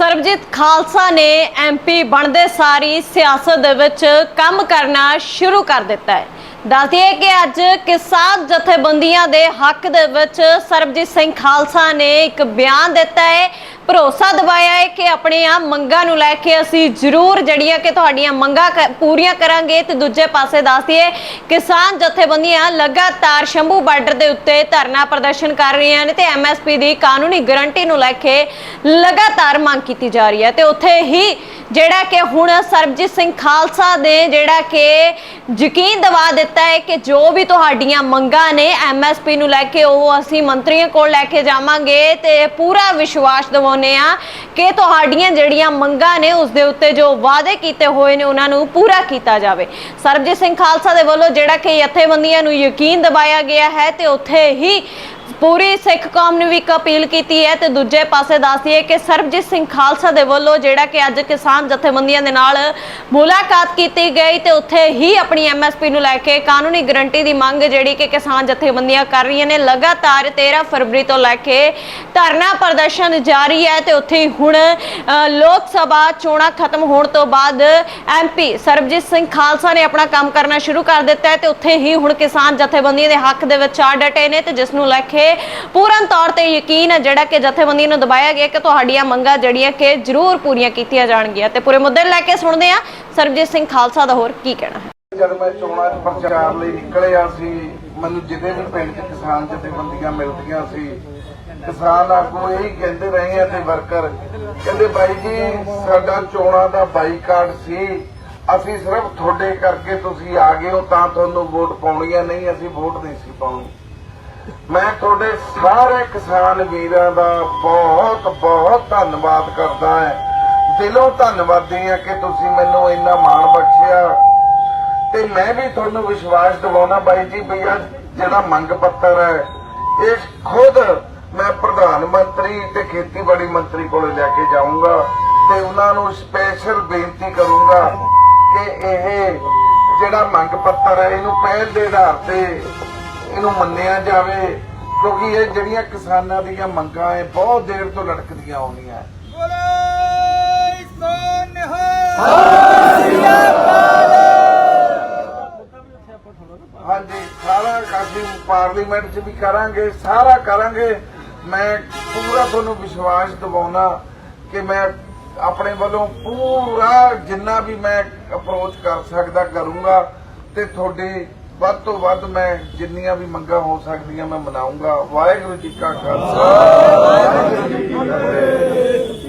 ਸਰਬਜੀਤ ਖਾਲਸਾ ਨੇ ਐਮਪੀ ਬਣਦੇ ਸਾਰੀ ਸਿਆਸਤ ਦੇ ਵਿੱਚ ਕੰਮ ਕਰਨਾ ਸ਼ੁਰੂ ਕਰ ਦਿੱਤਾ ਹੈ। ਦੱਸਦੀਏ ਕਿ ਅੱਜ ਕਿਸਾਨ ਜਥੇਬੰਦੀਆਂ ਦੇ ਹੱਕ ਦੇ ਵਿੱਚ ਸਰਬਜੀਤ ਸਿੰਘ ਖਾਲਸਾ ਨੇ ਇੱਕ ਬਿਆਨ ਦਿੱਤਾ ਹੈ। ਭਰੋਸਾ ਦਿਵਾਇਆ ਹੈ ਕਿ ਆਪਣੀਆਂ ਮੰਗਾਂ ਨੂੰ ਲੈ ਕੇ ਅਸੀਂ ਜ਼ਰੂਰ ਜਿਹੜੀਆਂ ਕਿ ਤੁਹਾਡੀਆਂ ਮੰਗਾਂ ਪੂਰੀਆਂ ਕਰਾਂਗੇ। ਤੇ ਦੂਜੇ ਪਾਸੇ ਦੱਸਦੀਏ ਕਿਸਾਨ ਜਥੇਬੰਦੀਆਂ ਲਗਾਤਾਰ ਸ਼ੰਭੂ ਬਾਰਡਰ ਦੇ ਉੱਤੇ ਧਰਨਾ ਪ੍ਰਦਰਸ਼ਨ ਕਰ ਰਹੀਆਂ ਨੇ ਤੇ ਐਮਐਸਪੀ ਦੀ ਕਾਨੂੰਨੀ ਗਾਰੰਟੀ ਨੂੰ ਲੈ ਕੇ ਲਗਾਤਾਰ ਮੰਗ ਕੀਤੀ ਜਾ ਰਹੀ ਹੈ। ਤੇ ਉੱਥੇ ਹੀ ਜਿਹੜਾ ਕਿ ਹੁਣ ਸਰਬਜੀਤ ਸਿੰਘ ਖਾਲਸਾ ਨੇ ਜਿਹੜਾ ਕਿ ਯਕੀਨ ਦਿਵਾ ਦਿੱਤਾ ਹੈ ਕਿ ਜੋ ਵੀ ਤੁਹਾਡੀਆਂ ਮੰਗਾਂ ਨੇ ਐਮਐਸਪੀ ਨੂੰ ਲੈ ਕੇ, ਉਹ ਅਸੀਂ ਮੰਤਰੀਆਂ ਕੋਲ ਲੈ ਕੇ ਜਾਵਾਂਗੇ ਤੇ ਪੂਰਾ ਵਿਸ਼ਵਾਸ ਦਿਵਾਉਂਦੇ ਆ ਕਿ ਤੁਹਾਡੀਆਂ ਜਿਹੜੀਆਂ ਮੰਗਾਂ ਨੇ, ਉਸ ਦੇ ਉੱਤੇ ਜੋ ਵਾਅਦੇ ਕੀਤੇ ਹੋਏ ਨੇ, ਉਹਨਾਂ ਨੂੰ ਪੂਰਾ ਕੀਤਾ ਜਾਵੇ। ਸਰਬਜੀਤ ਸਿੰਘ ਖਾਲਸਾ ਦੇ ਵੱਲੋਂ ਜਿਹੜਾ ਕਿ ਜਥੇਬੰਦੀਆਂ ਨੂੰ ਯਕੀਨ ਦਿਵਾਇਆ ਗਿਆ ਹੈ ਤੇ ਉੱਥੇ ਹੀ ਪੂਰੀ ਸਿੱਖ ਕੌਮ ਨੂੰ ਵੀ ਇੱਕ ਅਪੀਲ ਕੀਤੀ ਹੈ ਤੇ ਦੂਜੇ ਪਾਸੇ ਦੱਸਦੀ ਹੈ ਕਿ ਸਰਬਜੀਤ ਸਿੰਘ ਖਾਲਸਾ ਦੇ ਵੱਲੋਂ ਜਿਹੜਾ ਕਿ ਅੱਜ ਕਿਸਾਨ ਜਥੇਬੰਦੀਆਂ ਦੇ ਨਾਲ ਮੁਲਾਕਾਤ ਕੀਤੀ ਗਈ ਤੇ ਉੱਥੇ ਹੀ ਆਪਣੀ ਐਮਐਸਪੀ ਨੂੰ ਲੈ ਕੇ ਕਾਨੂੰਨੀ ਗਰੰਟੀ ਦੀ ਮੰਗ ਜਿਹੜੀ ਕਿ ਕਿਸਾਨ ਜਥੇਬੰਦੀਆਂ ਕਰ ਰਹੀਆਂ ਨੇ, ਲਗਾਤਾਰ 13 ਫਰਵਰੀ ਤੋਂ ਲੈ ਕੇ ਧਰਨਾ ਪ੍ਰਦਰਸ਼ਨ ਜਾਰੀ ਹੈ ਤੇ ਉੱਥੇ ਹੁਣ ਲੋਕ ਸਭਾ ਚੋਣਾਂ ਖਤਮ ਹੋਣ ਤੋਂ ਬਾਅਦ ਐਮਪੀ ਸਰਬਜੀਤ ਸਿੰਘ ਖਾਲਸਾ ਨੇ ਆਪਣਾ ਕੰਮ ਕਰਨਾ ਸ਼ੁਰੂ ਕਰ ਦਿੱਤਾ ਹੈ ਤੇ ਉੱਥੇ ਹੀ ਹੁਣ ਕਿਸਾਨ ਜਥੇਬੰਦੀਆਂ ਦੇ ਹੱਕ ਦੇ ਵਿੱਚ ਆ ਡਟੇ ਨੇ ਤੇ ਜਿਸ ਨੂੰ ਲੈ ਕੇ ਪੂਰਨ ਤੌਰ ਤੇ ਯਕੀਨ ਹੈ ਜਿਹੜਾ ਕਿ ਜਥੇਬੰਦੀਆਂ ਨੂੰ ਦਬਾਇਆ ਗਿਆ ਕਿ ਤੁਹਾਡੀਆਂ ਮੰਗਾਂ ਜਿਹੜੀਆਂ ਕਿ ਜ਼ਰੂਰ ਪੂਰੀਆਂ ਕੀਤੀਆਂ ਜਾਣਗੀਆਂ। ਤੇ ਪੂਰੇ ਮੁੱਦੇ ਲੈ ਕੇ ਸੁਣਦੇ ਆ ਸਰਬਜੀਤ ਸਿੰਘ ਖਾਲਸਾ ਦਾ ਹੋਰ ਕੀ ਕਹਿਣਾ ਹੈ? ਜਦ ਮੈਂ ਚੋਣਾਂ 'ਚ ਪ੍ਰਚਾਰ ਲਈ ਨਿਕਲਿਆ ਸੀ, ਮੈਨੂੰ ਜਿਹਦੇ ਵੀ ਪਿੰਡ 'ਚ ਕਿਸਾਨ ਜਥੇਬੰਦੀਆਂ ਮਿਲਦੀਆਂ ਸੀ, ਕਿਸਾਨ ਆਗੂ ਇਹੀ ਕਹਿੰਦੇ ਰਹੇ ਆ ਤੇ ਵਰਕਰ, ਕਹਿੰਦੇ ਬਾਈ ਜੀ, ਸਾਡਾ ਚੋਣਾਂ ਦਾ ਬਾਈਕਾਟ ਸੀ। ਅਸੀਂ ਸਿਰਫ ਤੁਹਾਡੇ ਕਰਕੇ ਤੁਸੀਂ ਆ ਗਏ ਹੋ, ਤਾਂ ਤੁਹਾਨੂੰ ਵੋਟ ਪਾਉਣੀ ਆ, ਨਹੀਂ ਅਸੀਂ ਵੋਟ ਨਹੀਂ ਸੀ ਪਾਉਣੀ। ਮੈਂ ਤੁਹਾਡੇ ਸਾਰੇ ਕਿਸਾਨ ਵੀਰਾਂ ਦਾ ਬਹੁਤ ਬਹੁਤ ਧੰਨਵਾਦ ਕਰਦਾ ਹਾਂ। ਦਿਲੋਂ ਧੰਨਵਾਦੀ ਹਾਂ ਕਿ ਤੁਸੀਂ ਮੈਨੂੰ ਇੰਨਾ ਮਾਣ ਬਖਸ਼ਿਆ। ਤੇ ਮੈਂ ਵੀ ਤੁਹਾਨੂੰ ਵਿਸ਼ਵਾਸ ਦਿਵਾਉਣਾ ਬਾਈ ਜੀ ਵੀ ਆਹ ਜਿਹੜਾ ਮੰਗ ਪੱਤਰ ਹੈ, ਇਹ ਖੁਦ ਮੈਂ ਪ੍ਰਧਾਨ ਮੰਤਰੀ ਤੇ ਖੇਤੀਬਾੜੀ ਮੰਤਰੀ ਕੋਲੇ ਲੈ ਕੇ ਜਾਊਂਗਾ ਤੇ ਉਹਨਾਂ ਨੂੰ ਸਪੈਸ਼ਲ ਬੇਨਤੀ ਕਰੂੰਗਾ ਕਿ ਇਹ ਜਿਹੜਾ ਮੰਗ ਪੱਤਰ ਹੈ, ਇਹਨੂੰ ਪਹਿਲ ਦੇ ਆਧਾਰ ਤੇ ਇਹਨੂੰ ਮੰਨਿਆ ਜਾਵੇ ਕਿਉਂਕਿ ਇਹ ਜਿਹੜੀਆਂ ਕਿਸਾਨਾਂ ਦੀਆਂ ਮੰਗਾਂ ਹੈ ਬਹੁਤ ਦੇਰ ਤੋਂ ਲਟਕਦੀਆਂ ਆਉਂਦੀਆਂ ਹਾਂਜੀ ਸਾਰਾ ਅਸੀਂ ਪਾਰਲੀਮੈਂਟ 'ਚ ਵੀ ਕਰਾਂਗੇ ਸਾਰਾ ਕਰਾਂਗੇ। ਮੈਂ ਪੂਰਾ ਤੁਹਾਨੂੰ ਵਿਸ਼ਵਾਸ ਦਿਵਾਉਣਾ ਕਿ ਮੈਂ ਆਪਣੇ ਵੱਲੋਂ ਪੂਰਾ ਜਿੰਨਾ ਵੀ ਮੈਂ ਅਪਰੋਚ ਕਰ ਸਕਦਾ ਕਰੂੰਗਾ ਤੇ ਤੁਹਾਡੀ ਵੱਧ ਤੋਂ ਵੱਧ ਮੈਂ ਜਿੰਨੀਆਂ ਵੀ ਮੰਗਾਂ ਹੋ ਸਕਦੀਆਂ ਮੈਂ ਮਨਾਉਂਗਾ। ਵਾਹਿਗੁਰੂ ਜੀ ਕਾ ਖਾਲਸਾ। ਵਾਹਿਗੁਰੂ ਜੀ ਕੀ ਫਤਿਹ।